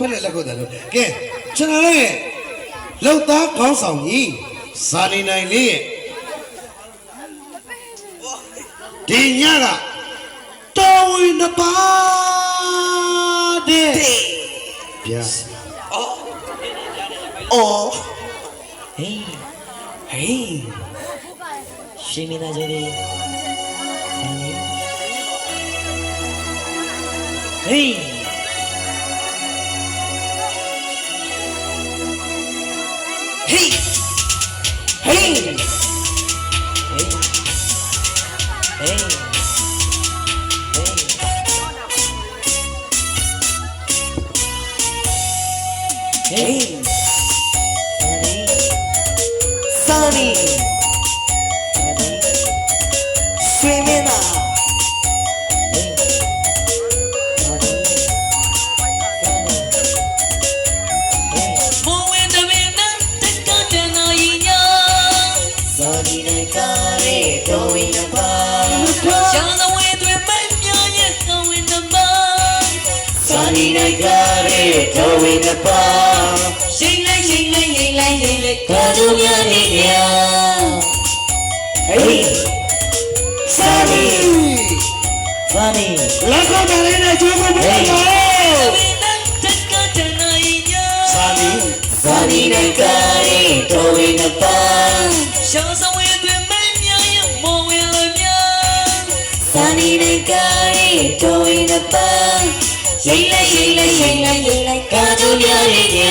ဖက်လက်လက်ခုတ်တယ်လို့ကဲကျွန်တော်တို့ရဲ့လောက်သားခေါင်းဆောင်ကြီးဇာနေနိုင်လေးရဲ့ဒီညကတော်ဝင်နှစ်ပါးတဲ့ဗျာအော်ဟေးဟေးရှင်မင်းသားကြီးလေးဟေး ဟေးဟေးဟေးဟေးဟေး Sunny တော်ဝင်နပါကာတို့များနေရ Hey Sunny Sunny လက်ခုတ်တယ်လေးနဲ့ကျိုးဖို့ပြောပါစာနီ Sunny နဲ့ကားရဲ့တော်ဝင်နပါ Sunny နဲ့ကားရဲ့တော်ဝင်နပါ ရိတ်လိုက်ရိတ်လိုက်ရိတ်လိုက်ရိတ်လိုက်ကာတို့များနေရ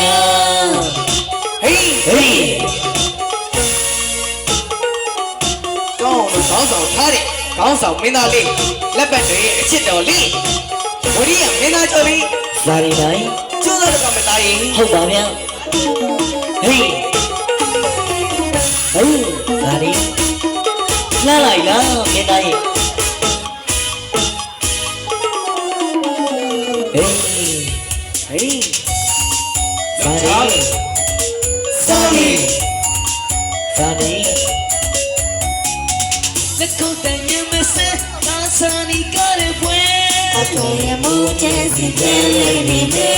Hey Hey ကောင်းလို့ခေါင်းဆောင်ထားတဲ့ခေါင်းဆောင်မင်းသားလေးလက်ပတ်တွေရဲ့အချစ်တော်လေးဝရိယမင်းသားကျော်လေး Sunny နိုင်ကျိုးသောကမသားရင်ဟုတ်ပါဗျာဟေးဟေးဒါဒီလှလိုက်လားမင်းသားရဲ့ ဒါဒီ Sunny ဒါဒီလက်ခုပ်တန်ညမစဲသာသနီကလည်းပွဲအတော်ရမှုချမ်းစီကျဲလေးနေနေ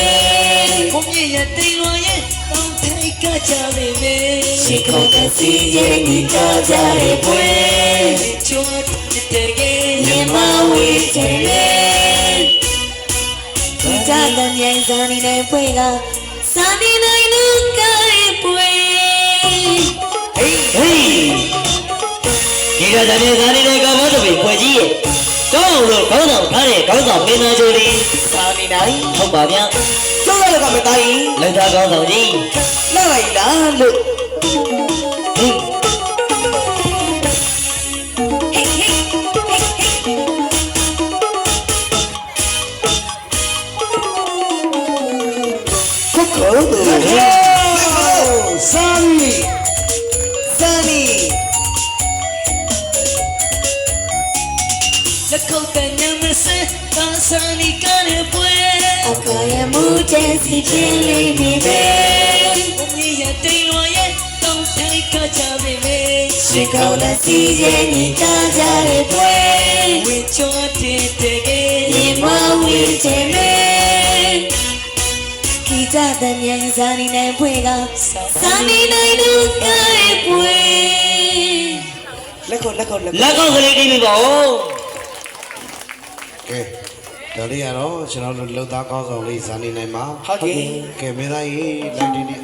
ဘုံမြရတိမ်လွန်ရဲ့တောင်းထိုက်ကကြပေမေရှိခိုးကစီရဲ့ညီကြကြရဲ့ပွဲချိုးတဲ့ကဲမြမဝေးချင်လေဒီကြတဲ့မြိုင်စားနေတဲ့ပွဲက စားနေနိုင်လူကရဲ့ပွဲဟေးဟေးဒီကတည်းကစားနေတဲ့ကမ္ဘာတပည့်ပွဲကြီးရဲ့ကောင်းလို့ခေါင်းဆောင်ထားတဲ့ခေါင်းဆောင်မင်းသားချိုလေးစာနေနိုင်ဟုတ်ပါဗျာကျိုးသောကမသားရင်လုံသားခေါင်းဆောင်ကြီးလှလိုက်လားလို့ ခုတ်ခေါ်သူစာနီစာနီလက်ခု ပ်တန်ညမစဲသာသနီကလည်းပွဲ အကောရမှုချမ်းစီကျဲလေးနေနေ ဘုံမြရတိမ်လွန်ရဲ့တောင်းထိုက်ကကြပေမေ ရှိခိုးကစီရဲ့ညီကြကြရဲ့ပွဲ ဝေချိုးတဲ့ကဲ မြမဝေးချင်လေဒီကြတဲ့မြိုင်စားနေတဲ့ပွဲကစားနေနိုင်လူကရဲ့ပွဲ လက်ခုတ်လက်ခုတ်လက်ခုတ် လက်ကောက်ကလေးတီးပြီပေါ့ ကဲဒါလေးကတော့ကျွန်တော်တို့လောက်သားခေါင်းဆောင်လေးဇာနေနိုင်မှာ ဟုတ်ကဲ့ ကဲမင်းသားကြီးလိုက်ဒီနေ့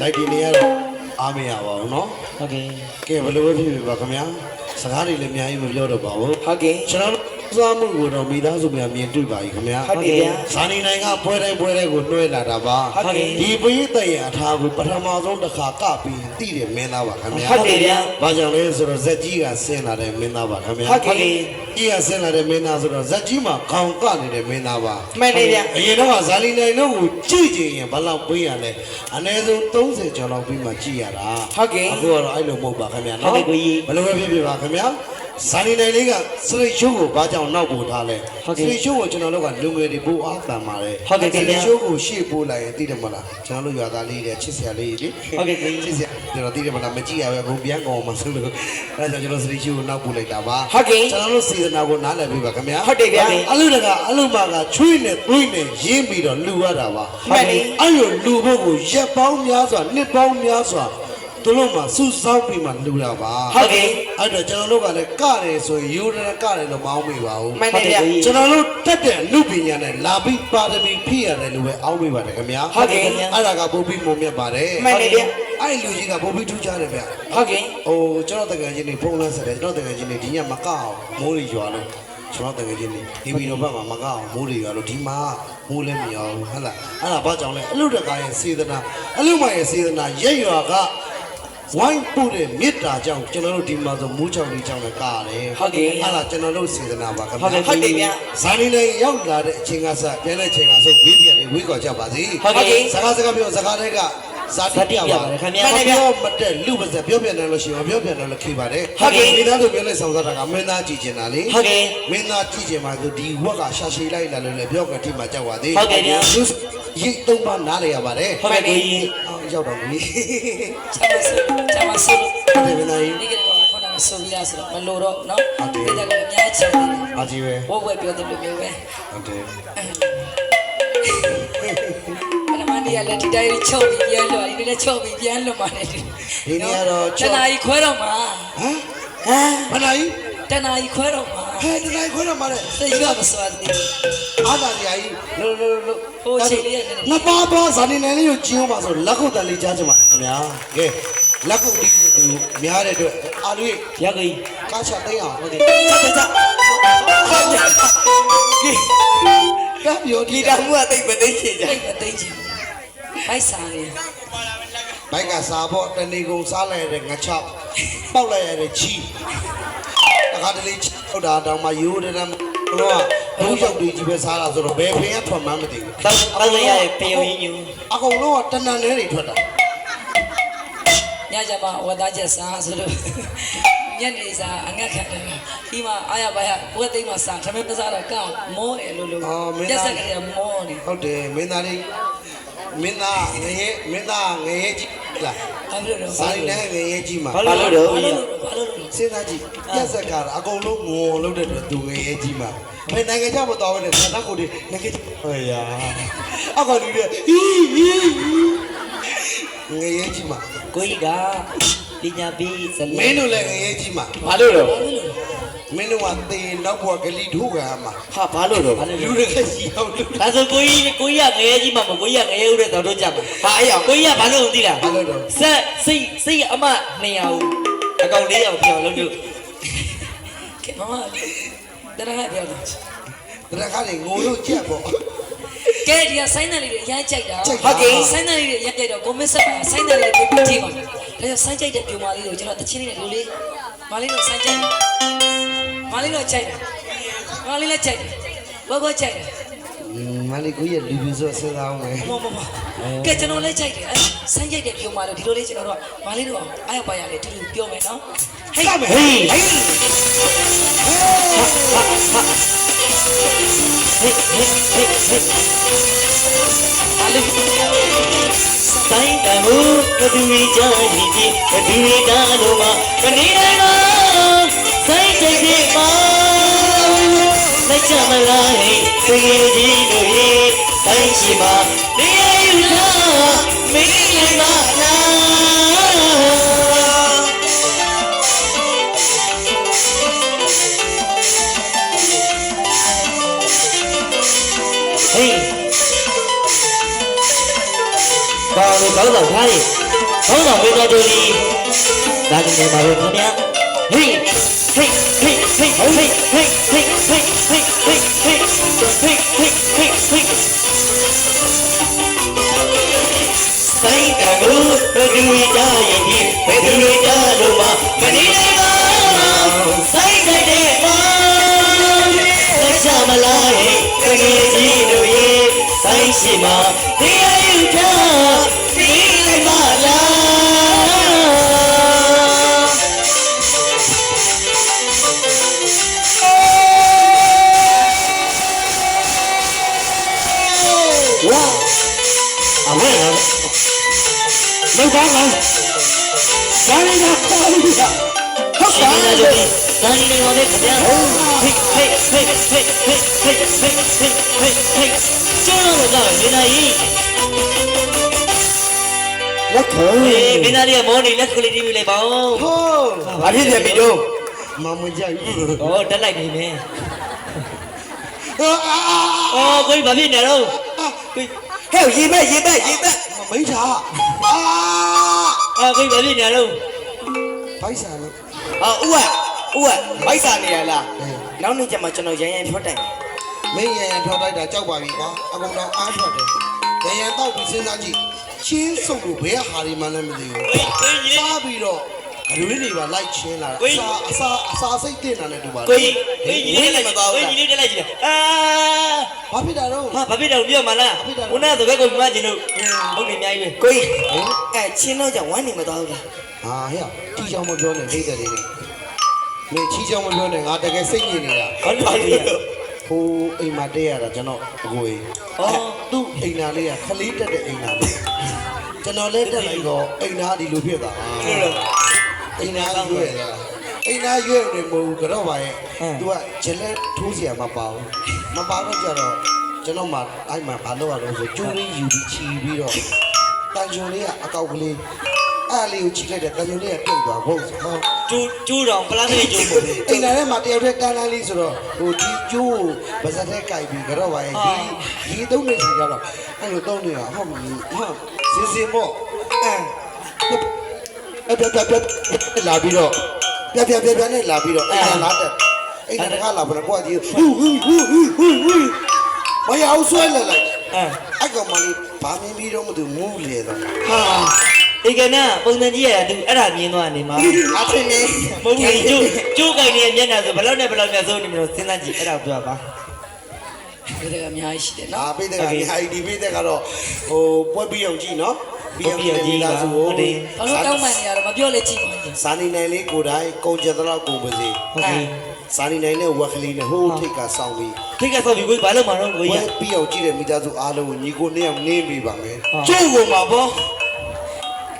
လိုက်ဒီနေ့ကတော့အားမရပါဘူးเนาะ ဟုတ်ကဲ့ ကဲဘယ်လိုပဲဖြစ်ဖြစ်ပါခင်ဗျာစကားတွေလည်းအများကြီးမပြောတော့ပါဘူး ဟုတ်ကဲ့ ကျွန်တော် တို့သွားမှုကိုတော့မိသားစုများမြင်တွေ့ပါပြီခင်ဗျာဟုတ်ကဲ့ဗျာဇာနေနိုင်ကပွဲတိုင်းပွဲတိုင်းကိုနှွှဲလာတာပါဟုတ်ကဲ့ဒီပရိသတ်ရဲ့အထာကိုပထမဆုံးတစ်ခါကပြီးသိတယ်မင်းသားပါခင်ဗျာဟုတ်ကဲ့ဗျာဘာကြောင့်လဲဆိုတော့ဇက်ကြီးကဆင်းလာတဲ့မင်းသားပါခင်ဗျာဟုတ်ကဲ့ကြီးကဆင်းလာတဲ့မင်းသားဆိုတော့ဇက်ကြီးမှာခေါင်ကနေတဲ့မင်းသားပါမှန်တယ်ဗျာအရင်တော့ကဇာလီနိုင်တို့ကိုကြည့်ကြည့်ရင်ဘယ်လောက်ပေးရလဲအနည်းဆုံး30ကျော်လောက်ပြီးမှကြည့်ရတာဟုတ်ကဲ့အခုကတော့အဲ့လိုမဟုတ်ပါခင်ဗျာဟုတ်ကဲ့ကိုကြီးဘယ်လိုပဲဖြစ်ဖြစ်ပါခင်ဗျာ ဇာနီနိုင်လေးကစရိတ်ရှိုးကိုဘာကြောင့်နောက်ပို့ထားလဲဟုတ်စကဲ့ရိတ်ရှိုးကိုကျွန်တော်တို့ကလူငယ်တွေပို့အားတန်ပါတယ်ဟုတ်ကဲ့ခင်ဗျာစရိတ်ရှိုးကိုရှေ့ပို့လိုက်ရင်သိတယ်မလားကျွန်တော်တို့ရွာသားလေးတွေချစ်စရာလေးတွေလေဟုတ်ကဲ့ခင်ဗျာချစ်စရာကျွန်တော်သိတယ်မလားမကြည့်ရပဲဘုံပြန်ကောင်မှဆိုလို့အဲဒါကြောင့်ကျွန်တော်စရိတ်ရှိုးကိုနောက်ပို့လိုက်တာပါဟုတ်ကဲ့ကျွန်တော်တို့စေတနာကိုနားလည်ပြီပါခင်ဗျာဟုတ်တယ်ဗျာအလူတကအလူမကချွေးနဲ့သွေးနဲ့ရင်းပြီးတော့လူရတာပါမှန်တယ်အဲ့လိုလူဖို့ကိုရက်ပေါင်းများစွာနှစ်ပေါင်းများစွာ သူတို့မှစုဆောင်းပြီးမှလူတာပါဟုတ်ကဲ့အဲ့တော့ကျွန်တော်တို့ကလည်းကတယ်ဆိုရင်ယူတယ်ကတယ်လို့မအောင်မိပါဘူးမှန်တယ်ဗျာကျွန်တော်တို့တက်တဲ့အမှုပညာနဲ့လာပြီးပါရမီဖြည့်ရတယ်လို့ပဲအောင်းမိပါတယ်ခင်ဗျာဟုတ်ကဲ့ခင်ဗျာအဲ့ဒါကပုံပြီးမုံမြတ်ပါတယ်မှန်တယ်ဗျာအဲ့ဒီလူကြီးကပုံပြီးထူးခြားတယ်ဗျာဟုတ်ကဲ့ဟိုကျွန်တော်တကယ်ချင်းနေဖုန်းလန်းဆက်တယ်ကျွန်တော်တကယ်ချင်းနေဒီညမကအောင်မိုးရီရွာလို့ကျွန်တော်တကယ်ချင်းနေဒီဗီဒီယိုဘက်မှာမကအောင်မိုးရီရွာလို့ဒီမှာမိုးလည်းမရောဘူးဟုတ်လားအဲ့ဒါဘာကြောင့်လဲအလူတကာရဲ့စေတနာအလူမရဲ့စေတနာရက်ရွာက ဝိုင်းပို့တဲ့မေတ္တာကြောင့်ကျွန်တော်တို့ဒီမှာဆိုမိုးချောင်းလေးကြောင့်လည်းကားတယ်ဟုတ်ကဲ့အဲ့ဒါကျွန်တော်တို့စေတနာပါခင်ဟုတ်ကဲ့ဗျာဟုတ်တယ်ဗျာဇာနီလည်းရောက်လာတဲ့အချိန်ကစပြန်တဲ့အချိန်ကဆိုဘေးပြန်လေးဝေးကော်ကြပါစေဟုတ်ကဲ့စကားစကားပြောစကားတွေကဇာတိပြပါဇာတိပြပါတယ်ခင်ဗျာမပြောမတက်လူပါစပြောပြတယ်လို့ရှိရင်မပြောပြတယ်လို့ခေပါတယ်ဟုတ်ကဲ့မိသားစုပြောလိုက်ဆောင်စားတာကမင်းသားကြည့်ချင်တာလေဟုတ်ကဲ့မင်းသားကြည့်ချင်ပါဆိုဒီဝက်ကရှာရှည်လိုက်လာလို့လည်းပြောကတိမှကြောက်ပါသေးဟုတ်ကဲ့ဗျာလူ ရိတ်သုံးပါနားလေရပါတယ်ဟုတ်ကဲ့ကိုကြီးအော်ရောက်တော့ပြီကျမဆိုကျမဆိုဟုတ်တယ်မင်းသားကြီးဒီကနေ့ကခေါင်းကဆိုပြီးလားဆိုတော့မလို့တော့နော်ဟုတ်တယ်ဒီကနေ့အများကြီးချင်တယ်အာကြီးပဲဘိုးဘွယ်ပြောတယ်လို့မျိုးပဲဟုတ်တယ်အလမန်ဒီကလည်းဒီတိုင်းချုပ်ပြီးပြန်လွှတ်ဒီလည်းချုပ်ပြီးပြန်လွှတ်ပါတယ်ဒီဒီနေ့ကတော့တနာကြီးခွဲတော့မှာဟမ်ဟမ်မနာကြီးတနာကြီးခွဲတော့မှာ ဟဲ့ဒီနေ့ခွဲတော့มาတယ်သိရမစွာသေးဘူးအားသာကြီးကြီးလို့လို့လို့ဟိုချိန်လေးရတယ်နှစ်ပါးပါဇာနေနယ်လေးကိုကျင်းအောင်ပါဆိုလက်ခုပ်တန်လေးကြားချင်ပါခင်ဗျာကဲလက်ခုပ်ဒီသူများတဲ့အတွက်အာလူရဲ့ရကိုကြီးကားချသိမ်းအောင်ဟုတ်တယ်ချက်ချက်ချက်ဟုတ်ကဲ့ကပ်ပြောဒီဒီတောင်မှုကတိတ်မသိချင်ကြတိတ်မသိချင်ဖိုက်စားလေဘိုက်ကစားဖို့တဏီကုံစားလိုက်ရတဲ့ငါချောက်ပေါက်လိုက်ရတဲ့ချီတ ခါတလေဟုတ်တာတောင်မှရိုးတယ်တော့ဘူးရောက်ဒီကြီးပဲစားတာဆိုတော့ဘယ်ဖင်ကထွက်မှန်းမသိဘူးတောက်တောက်လိုက်ရတဲ့ပယုံရင်းညူအကုန်လုံးကတဏ္ဍာနဲ့တွေထွက်တာညကြမှာဝတ်သားချက်စားဆိုလို့ညနေစားအငတ်ခံတယ်ဒီမှာအာရပါရဘွက်သိမ်းမှာစားထမင်းမစားတော့ကောက်မောတယ်လို့လို့ရက်စက်ကလေးမောနေဟုတ်တယ်မင်းသားလေးမင်းသားငရဲမင်းသားငရဲကြီးလား ဘာလို့လဲစားနေငရဲကြီးမှာဘာလို့တော့ဘာကြီးလို့ဘာလို့စဉ်းစားကြည့်ရက်စက်ကားအကုန်လုံးငုံလို့တဲ့အတွက်သူငရဲကြီးမှာဘယ်နိုင်ငံကြမတော်ဘဲနဲ့ခန္ဓာကိုယ်တွေငရဲဟေးယာအကောင်ကြီးတွေဟီးဟီးငရဲကြီးမှာကိုကြီးကပညာပြီးဇမလင်းတို့လည်းငရဲကြီးမှာဘာလို့တော့ မင်းတို့ကသေနောက်ဘဝကလေးထိုးကမှာဟာဘာလို့တော့လူတွေကစီအောင်လို့ဒါဆိုကိုကြီးကိုကြီးကငရဲကြီးမှာမကိုကြီးကငရဲဦးတဲ့တော်တို့ကြမှာဟာအဲ့အောင်ကိုကြီးကဘာလို့သိလားဘာလို့တော့ဆက်စိတ်စိတ်အမ200ဦးအကောင်400ပြောင်းလို့တို့ကဲမမတရဟပြောတယ်တခါလေငိုလို့ကြက်ပေါ့ကဲဒီကဆိုင်းတယ်လေးရမ်းကြိုက်တာကြိုက်တာဟုတ်ကဲ့ဆိုင်းတယ်လေးရမ်းကြိုက်တော့ကိုမစ်ဆက်ပါဆိုင်းတယ်လေးကိုပြကြည့်ပါဒါကြောင့်ဆိုင်းကြိုက်တဲ့ပြူမလေးကိုကျွန်တော်တချင်းလေးနဲ့လူလေး မလေးတော့ဆိုင်းကြိုက်မလေးတော့ကြိုက်တယ်မလေးလည်းကြိုက်တယ်ဘောဘောကြိုက်တယ်မလေးကိုရဲ့လူလူဆိုစဉ်းစားအောင်မယ်မမမကဲကျွန်တော်လည်းကြိုက်တယ်အဲဆိုင်းကြိုက်တဲ့ပြူမလို့ဒီလိုလေးကျွန်တော်တို့မလေးတော့အားရပါရလေတူတူပြောမယ်နော်ဟေးကမယ်ဟေးဟေးဟေးဟေးဟေးဟေးအားလေး တိုင်းတဟုကတိဝိကြရင်ဒီကတိဝိတာလို့မှာကနေတိုင်းမှာဆိုင်တဲ့ဒီမှာလက်ချမလားဟဲ့သေကြီးတို့ရဲ့တိုင်းရှိမှာနေရယူတာမင်းလည်းမလား ဘာလို့ကောင်းတော့ထားရင်ကောင်းတော့မေးတော်တူလီဒါကြနေပါလို့ခင်ဗျာဟေးဟေးဟေးဟေးဟေးဟေးဟေးဟေးဟေးဟေးဟေးဟေးဟေးဟေးဟေးဟေးဆိုင်ကကူဘယ်သူကြရင်ဒီဘယ်သူကြလို့မမနေနိုင်ပါဆိုင်တဲ့ပါလက်ချမလားဟဲ့တကယ်ကြီးတို့ရဲ့ဆိုင်ရှိမှာ လောက်ပါလားဒါလေးကပါလို့ရဟုတ်ရှင်ပါမင်းလေသားတို့တိုင်းနေပါလေခင်ဗျာဟေးဟေးဟေးဟေးဟေးဟေးဟေးဟေးဟေးဟေးဟေးကျောင်းတော့ကမင်းသားကြီးလက်ခေါ်အေးမင်းသားလေးကမောနေလက်ကလေးတီးပြီးလိုက်ပါဦးဟိုးဘာဖြစ်လဲပြီတော့မမကြိုက်ဘူး။အော်တက်လိုက်နေမယ်အာအာ။အော်ကိုကြီးဘာဖြစ်နေတော့ကိုကြီးဟဲ့ရေမဲ့ရေမဲ့ရေမဲ့မိန်းထားအာ အော်ကိုကြီးဘာဖြစ်နေတော့ဘိုက်ဆာလို့အော်ဥကဥကဘိုက်စာနေရလားနောက်နေ့ကျမှကျွန်တော်ရန်ရန်ဖြောတိုင်မယ်မင်းရရန်ထောက်လိုက်တာကြောက်ပါပြီကွာအကုန်တော့အားထွက်တယ်ရရန်တော့ပြီးစဉ်းစားကြည့်ချင်းစုပ်လို့ဘယ်ဟာတွေမှလည်းမသိဘူးကိုကြီးကိုကြီးစားပြီးတော့ အရွေးတွေပါလိုက်ချင်းလာတာကိုအကြီးစာအစာအစာစိတ်တင်တာနဲ့တူပါကိုလေကြီးကိုကြီးလေးတက်လိုက်ကိုကြီးလေးတက်လိုက်ကြည့်အာဘာဖြစ်တာတော့ဟာဘာဖြစ်တော့ပြောမလားခုနကသဘက်ကိုမှကျင်လို့ဟုတ်နေအများကြီးပဲကိုကြီးအဲချင်းတော့ကြောင့်ဝမ်းနေမသွားဘူးလားဟာဟဲ့တီချောင်းမပြောနဲ့ဒိတ်တယ်လေးမင်းချီချောင်းမပြောနဲ့ငါတကယ်စိတ်ညစ်နေတာဘာလို့လဲဟိုအိမ်မှာတဲရတာကျွန်တော်အကိုကြီးအော်သူ့အိမ်သားလေးကခလေးတက်တဲ့အိမ်သားလေးကျွန်တော်လည်းတက်လိုက်တော့အိမ်သားဒီလိုဖြစ်သွား အိမ်သားရွေ့လာအိမ်သားရွေ့နေမဟုတ်ဘူးကတော့ပါရဲ့သူကဂျလက်ထိုးเสียမပါဘူးမပါတော့ကြတော့ကျွန်တော်မှအဲ့မှာဘာလုပ်ရတော့ဆိုကျိုးလေးယူပြီးချီပြီးတော့တန်ဂျုံလေးကအကောက်ကလေးအဲ့လေးကိုချီလိုက်တဲ့တန်ဂျုံလေးကပြုတ်သွားဟုတ်ဟော ကျိုးကျိုးတော်ပလားနဲ့ကျိုးပေါ့လေ အိမ်သားထဲမှာတယောက်တည်းတန်းတန်းလေးဆိုတော့ဟိုဒီကျိုးကိုဗဇက်ထဲကြိုက်ပြီးကြတော့ပါရဲ့ဒီဒီသုံးနေစီကြတော့အဲ့လိုသုံးနေတာဟုတ်မဟုတ်စင်စင်ပေါ့အဲ အဲ့ပြပြပြလာပြီးတော့ပြပြပြပြနဲ့လာပြီးတော့အဲ့ဒါလာတဲ့အဲ့ဒါတခါလာဘယ်ကွာကြီးဟူဟူဟူဟူဟူဟူမရအောင်ဆွဲလာလိုက်အာအဲ့ကောင်မလေးဘာမြင်ပြီးတော့မသူမူးလေတော့ဟာဒီကနေ့ပုံစံကြီးရတူအဲ့ဒါမြင်သွားနေမှာအထင်နေမဟုတ်ဘူးကျိုးကျိုးကိုင်နေတဲ့မျက်နှာဆိုဘယ်လောက်နဲ့ဘယ်လောက်နဲ့စိုးနေမလို့စဉ်းစားကြည့်အဲ့ဒါပြောပါဒီကအများကြီးရှိတယ်ဒါနော်ပိတဲ့ကဒီဟာဒီပိတဲ့ကတော့ဟိုပွဲပြီးအောင်ကြည့်နော် ဟုတ်ပြီကြီးပါဟုတ်တယ်ဘာလို့တောင်းပန်နေရတော့မပြောလဲကြည့်ပါဦးစာနေနိုင်လေးကိုယ်တိုင်ကုန်ကြတော့ကုန်ပါစေဟုတ်ပြီစာနေနိုင်တဲ့ဝက်ကလေးနဲ့ဟိုးထိတ်ကစောင်းပြီးထိတ်ကဆောက်ပြီးကိုဘာလို့မှတော့ကိုပွဲရပြီးအောင်ကြည့်တဲ့မိသားစုအားလုံးကိုညီကိုနှစ်ယောက်နင်းပေးပါမယ်ကျိုးကိုမှာပေါ့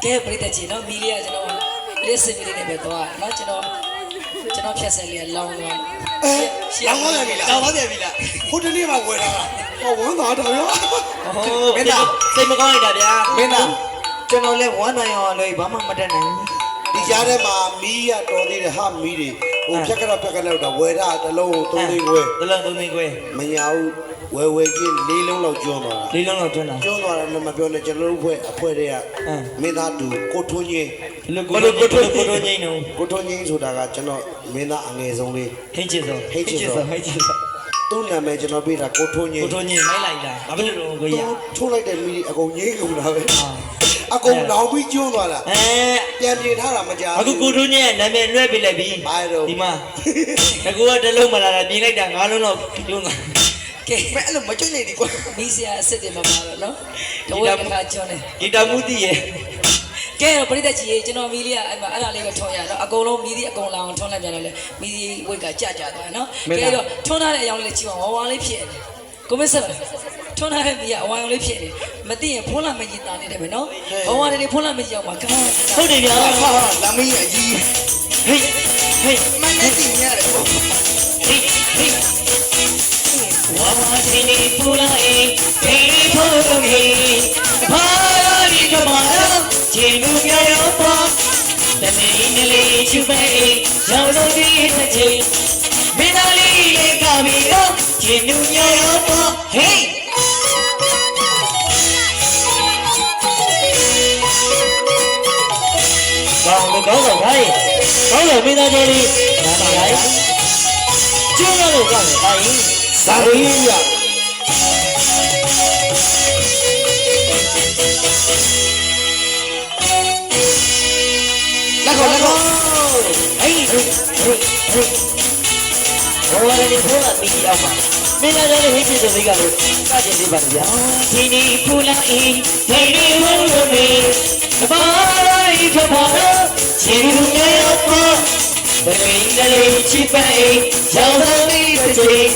ကဲပြိတ္တကြီးနော်မီလီယာကျွန်တော်လက်စမီလေးနဲ့ပဲသွားနော်ကျွန်တော် ကျွန်တော်ဖြတ်ဆက်လေးလောင်းသွားအဲလောင်းသွားပြီလားတောင်းပါပြန်ပြီလားဟိုတနေ့မှဝယ်တာဟောဝမ်းသာတော်ရောဟုတ်စိတ်မကောင်းလိုက်တာဗျာမင်းသားကျွန်တော်လည်းဝမ်းနိုင်အောင်လို့ဘာမှမတတ်နိုင်ဘူးဒီကြားထဲမှာမီးရတော်သေးတယ်ဟာမီးတွေဟိုဖြက်ကတော့ဖြက်ကတော့တော့ဝယ်တာတစ်လုံးကိုသုံးသိန်းဝယ်တလုံးသုံးသိန်းခွဲမညာဘူး ဝယ်ဝယ်ချင်းလေးလုံးလောက်ကျွန်းသွားတာလေးလုံးတော့ကျွန်းတာကျွန်းသွားတယ်လည်းမပြောနဲ့ကျွန်တော်တို့ဖွဲ့အဖွဲတွေကအင်းမင်းသားတူကိုထွန်းချင်းဘလို့ကိုကိုကိုကိုတို့ငိမ့်တော့ကိုထွန်းချင်းဆိုတာကကျွန်တော်မင်းသားအငယ်ဆုံးလေးဟိတ်ချစ်စောဟိတ်ချစ်စောသူ့နာမည်ကျွန်တော်ပြတာကိုထွန်းချင်းကိုတို့ငိမ့်မိုက်လိုက်တာဘာဖြစ်လို့ကိုရထိုးလိုက်တဲ့မီးအကုန်ငိမ့်ကုန်တာပဲအကုန်လောင်ပြီးကျွန်းသွားတာအဲပြန်ပြင်ထားတာမကြားအခုကိုတို့ငိမ့်ရဲ့နာမည်လွှဲပေးလိုက်ပြီဘာလို့ဒီမှာတကူကတလုံးမလာတာပြင်လိုက်တာငါးလုံးတော့ကျွန်းတာ ကဲမင်းအဲ့လိုမကြွနေဒီကွာမီးစရာအစ်စ်တွေမပါတော့နော်တဝက်ကခါကျွန်းတယ်ဂီတာမူတီရဲ့ကဲပြိတ္တကြီးရေကျွန်တော်မီလီယာအဲ့မှာအဲ့ဒါလေးပဲထွန်းရတော့အကုန်လုံးမီးဒီအကုန်လောင်ထွန်းလိုက်ပြန်တော့လေမီးဒီဝိတ်ကကြကြသွားနော်ကဲတော့ထွန်းထားတဲ့အကြောင်းလေးကြည့်ပါဝါဝါလေးဖြစ်နေကိုမစ်ဆက်ထွန်းထားတဲ့မီးကအဝါရောင်လေးဖြစ်နေမသိရင်ဖုံးလာမကြီးတာနေတယ်ပဲနော်ဘဝတွေဖုံးလာမကြီးအောင်ပါကမ်းဟုတ်တယ်ဗျာဟာဟာလာမင်းအကြီးဟေးဟေးမင်းလည်းတင်ရတယ်ဟေးဟေး वासिनी पुराए तेरी भोगे भारी तुम्हारा जेनु गया पा तने इनले छुपे जानो दी सजे मिनाली ले कावीरा जेनु गया पा हे गाँव में गाँव भाई गाँव में मिना जोड़ी ना भाई क्यों ना लोग गाँव भाई ဇာတိရလက်ကောလက်ကောအဲ့ဒီရုပ်ရုပ်ဘောရနေဘောလာပြီးအောင်ပါမင်းလည်းဟိပြတဲ့စိတ်ကလို့စကြင်ပြပါဗျာဒီဒီပူလိုက်ဒီဒီဝုန်းဝုန်းလေးသဘာဝရေးဖပါလို့ရှင်လူရဲ့အပေါ်ဘယ်လိုလဲချစ်ပဲရောက်တော့ဒီစိတ်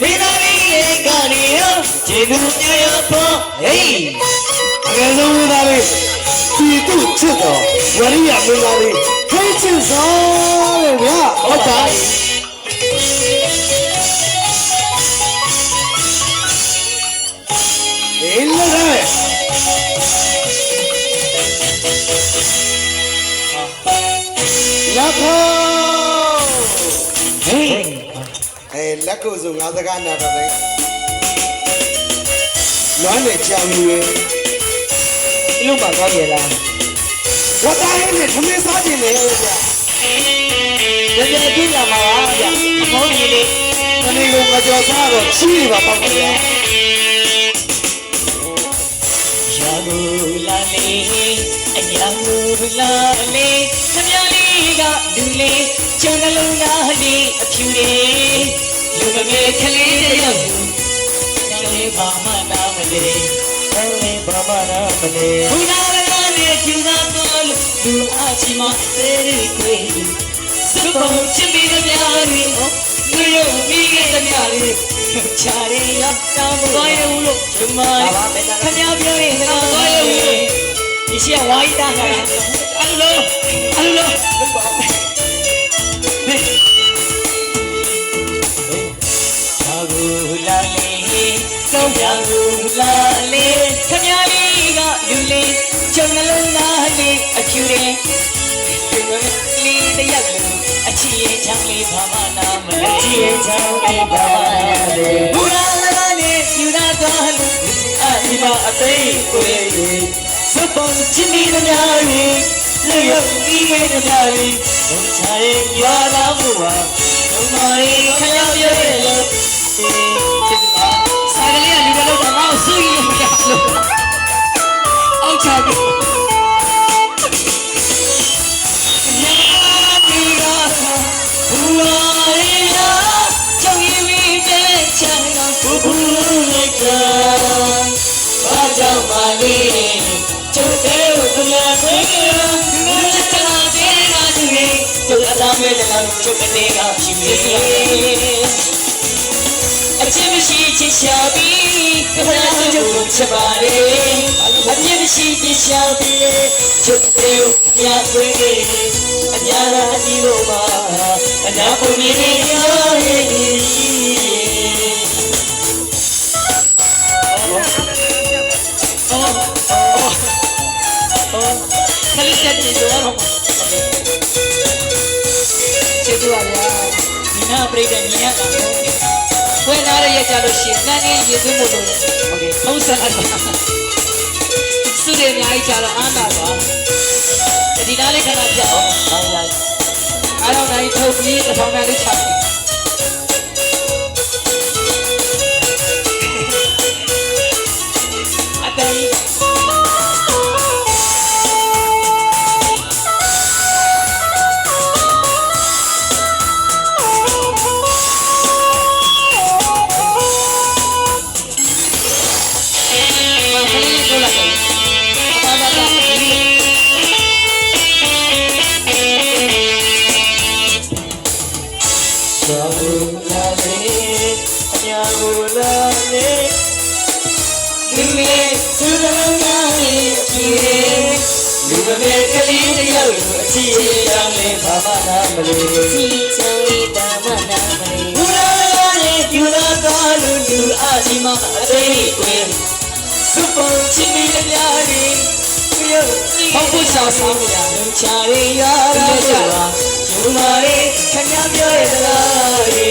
စ်ချိန်မိသားလေးရဲ့ကနေရောချင်လူများရောပေါ့ဟေးယ်ဆုံးမသားလေးဒီသူ့ချစ်တော်ဝရိယမင်းသားလေး လက်ကိုဆိုငါစကားနာတော့တယ်လွမ်းနေကြံမှုရဲ့ဒီလိုမှသွားရလားဝတ်သားလေးနဲ့သမင်းစားခြင်းလေဗျာကြပြကြည့်လာမှာပါဗျာမဟုတ်ရင်လေ။ဒီလိုငါကြော်စားတော့ချီးနေပါပေါ့ဗျာရာဘူလာလေးအညာဘူလာလေးခမလေးကလူလေးကျုံနှလုံးသားလေးအဖြူလေးလူမမေကလေးတယောက်လူလေးဘာမှနာမလေးလေးဘာမှနာမလေးဘုရားရမနဲ့ကျူသာတော်လူလူအချီမသေးရီခွေစပုံချစ်ပြီးတဲ့များရီလူ ရုပ်ပြီးတဲ့များရီချာရီရတာမသွားရဘူးလို့ဒီမှာခမပြောရင်ငါသွားရဘူးဒီရှိဝိုင်းတာခါအဲ့ ချီရင်ချမ်းလေးဘာမှနာမလဲအချီရင်ချမ်းလေးဘာမှနာမလဲဘူလာလာလေးယူနာသွားလူအဒီမအသိကိုရဲ့စပုံချီမီများရီလူရပြီးခဲ့တဲ့များရီဘုံချရဲ့ရွာလာမှုဟာဘုံမာရီခရောက်ရဲ့လို့စားကလေးကလူတွေတော့မောက်ဆူရင်မရလို့အောက်ချပြီ ဘူလိုက်တာဘာကြောင့်ပါလဲကျုပ်တဲ့ဘုရားခွေးလူချစ်တာတဲ့ကသူရဲ့ကျုပ်အသားမဲ့တဲ့လောက်ကျုပ်ကနေကဖြူနေအချင်းမရှိချစ်ရှာပြီးခဏကျုပ်ကိုချစ်ပါလေအချင်းမရှိချစ်ရှာပြီးကျုပ်တဲ့မြတ်ခွေးအညာရာဒီလိုမှာအနာပုံမြင်နေရောရဲ့ ပြိတ္တမြင်ရတာ။ဖွင့်ထားတဲ့ရက်ကြလို့ရှိရင်တန်းကြီးရည်သွင်းဖို့လိုတယ်။ဟုတ်ကဲ့။ဟုတ်ဆက်အပ်ပါ။စုတွေအများကြီးကြတော့အားသာပါ။ဒီနားလေးခဏပြတ်အောင်။အားလိုက်။အားလုံးနိုင်ထုတ်ပြီးတစ်ထောင်နဲ့လေးချပါ မအသေးကွယ်စုပုံချီမီများလေးဘောက်ဖို့ချောင်းဆောင်ရလုံချရရရကြပါယူမာလေးခင်ဗျားပြောရသလားလေ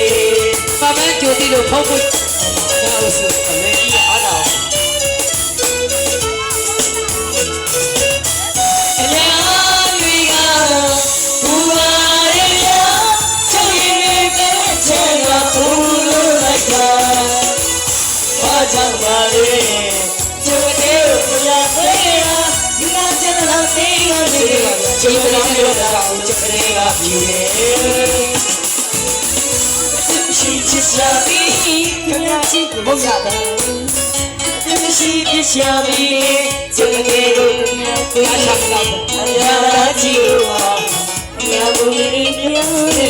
ပမန်းကြိုတိလို့ဘောက်ဖို့ဒါလို့ဆို ကျန်လာသေးရလေကျုပ်တဲ့ပြောတာကိုကျုပ်တွေကပြူတယ်ရှိချစ်ရှာပြီးခဏချစ်ဘုရားတာရှိပြရှာပြီးကျုပ်တွေကိုကိုအားချလာအရာချီဝါရဘူးရီပြောနေ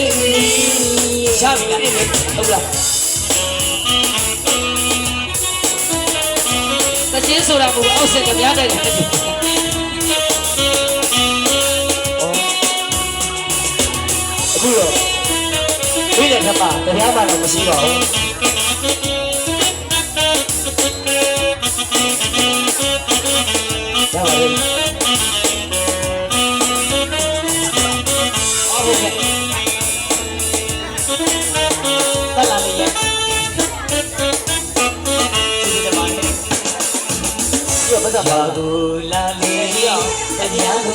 ရှာပြီလားဟုတ်လားတချင်းဆိုတာမဟုတ်ဘူးအောက်ဆက်ကြများတိုက်တယ် အခုတော့ဝိတဲ့ထမတရားမှတော့မရှိတော့ဘူးရပါပြီအော်ဟုတ်ကဲ့တက်လာပြီရဲ့ဒီတမန်နဲ့ဒီတော့ပတ်သက်ပါဘူလာလေးတရားဘူ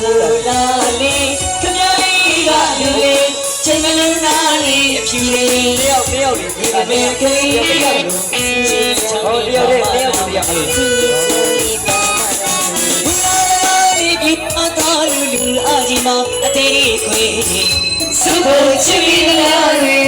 လာလေးခမလေးကလူလေး ချိန်မလုံးနာလေးအဖြူလေးတယောက်တယောက်လေးဒီအမေကလေးတယောက်လို့ဟောတယောက်လေးတယောက်တယောက်အဲ့လိုဒီဒီအတားလူလူအာကြီးမအသေးခွေစုဖို့ချီလာတွေ